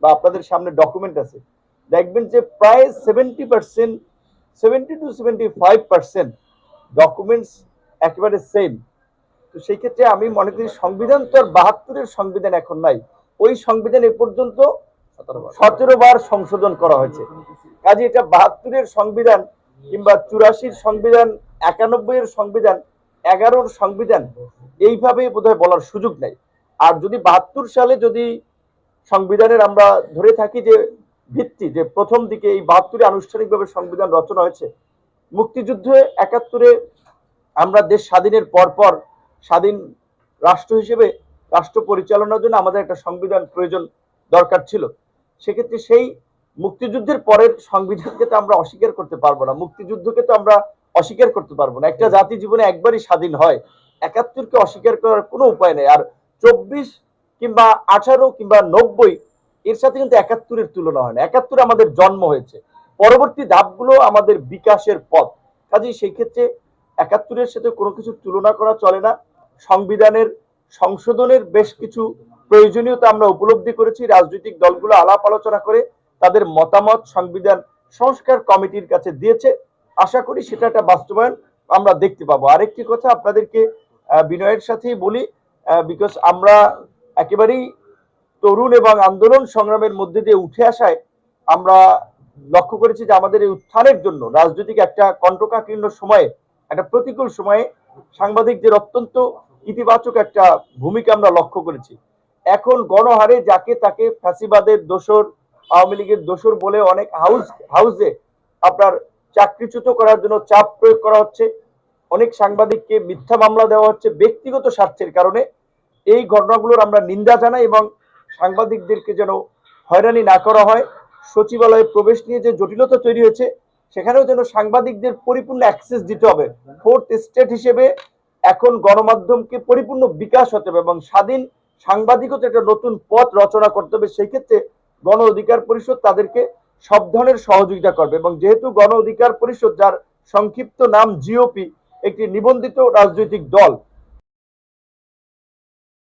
বা আপনাদের সামনে ডকুমেন্ট আছে, দেখবেন যে প্রায় seventy percent seventy two seventy five percent documents একেবারে সেম তো সেই ক্ষেত্রে আমি মনে করি সংবিধান তো আর বাহাত্তরের সংবিধান এখন নাই। ওই সংবিধান এ পর্যন্ত সতেরো বার সংশোধন করা হয়েছে। কাজে এটা বাহাত্তরের সংবিধান কিংবা চুরাশির সংবিধান একানব্বই এর সংবিধান, এগারোর সংবিধান, এইভাবে বোধহয় বলার সুযোগ নাই। আর যদি বাহাত্তর সালে যদি সংবিধানের আমরা ধরে থাকি যে ভিত্তি, যে প্রথম দিকে এই বাহাত্তরে আনুষ্ঠানিকভাবে সংবিধান রচনা হয়েছে। মুক্তিযুদ্ধে একাত্তরে আমরা দেশ স্বাধীনের পর পর স্বাধীন রাষ্ট্র হিসেবে রাষ্ট্র পরিচালনার জন্য আমাদের একটা সংবিধান প্রয়োজন দরকার ছিল। সেক্ষেত্রে সেই মুক্তিযুদ্ধের পরের সংবিধানকে তো আমরা অস্বীকার করতে পারব না। মুক্তিযুদ্ধকে তো আমরা অস্বীকার করতে পারব না। একটা জাতি জীবনে একবারই স্বাধীন হয়। একাত্তরকে অস্বীকার করার কোনো উপায় নেই। আর চব্বিশ কিংবা আঠারো কিংবা নব্বই, এর সাথে কিন্তু একাত্তরের তুলনা হয় না। একাত্তরে আমাদের জন্ম হয়েছে। পরবর্তী ধাপগুলো আমাদের বিকাশের পথ। কাজেই সেই ক্ষেত্রে একাত্তরের সাথে কোনো কিছু তুলনা করা চলে না। সংবিধানের, সংশোধনের বেশ কিছু প্রয়োজনীয়তা আমরা উপলব্ধি করেছি। রাজনৈতিক দলগুলো আলাপ আলোচনা করে তাদের মতামত, সংবিধান, সংস্কার কমিটির কাছে দিয়েছে। আশা করি সেটা একটা বাস্তবায়ন আমরা দেখতে পাবো। আরেকটি কথা আপনাদেরকে বিনয়ের সাথেই বলি বিকজ আমরা একেবারেই তরুণ এবং আন্দোলন সংগ্রামের মধ্যে দিয়ে উঠে আসায় আমরা লক্ষ্য করেছি যে আমাদের এই উত্থানের জন্য রাজনৈতিক একটা কণ্ঠকাকীর্ণ সময়ে, একটা প্রতিকূল সময়ে সাংবাদিকদের অত্যন্ত ইতিবাচক একটা ভূমিকা আমরা লক্ষ্য করেছি। এখন গণহারে যাকে তাকে ফ্যাসিবাদের দোসর আওয়ামী লীগের দোসর বলে অনেক হাউস, হাউসে আপনার চাকরিচ্যুত করার জন্য চাপ প্রয়োগ করা হচ্ছে। অনেক সাংবাদিককে মিথ্যা মামলা দেওয়া হচ্ছে ব্যক্তিগত স্বার্থের কারণে। এই ঘটনাগুলোর আমরা নিন্দা জানাই এবং সাংবাদিকদেরকে যেন হয়রানি না করা হয়। সচিবালয়ে প্রবেশ নিয়ে যে জটিলতা তৈরি হয়েছে, সেখানেও যেন সাংবাদিকদের পরিপূর্ণ অ্যাক্সেস দিতে হবে। ফোর্থ স্টেট হিসেবে এখন গণমাধ্যমকে পরিপূর্ণ বিকাশ হতে হবে এবং স্বাধীন সাংবাদিকতা একটা নতুন পথ রচনা করতে হবে। সেই ক্ষেত্রে গণ অধিকার পরিষদ তাদেরকে সব ধরনের সহযোগিতা করবে এবং যেহেতু গণ অধিকার পরিষদ, যার সংক্ষিপ্ত নাম জিওপি একটি নিবন্ধিত রাজনৈতিক দল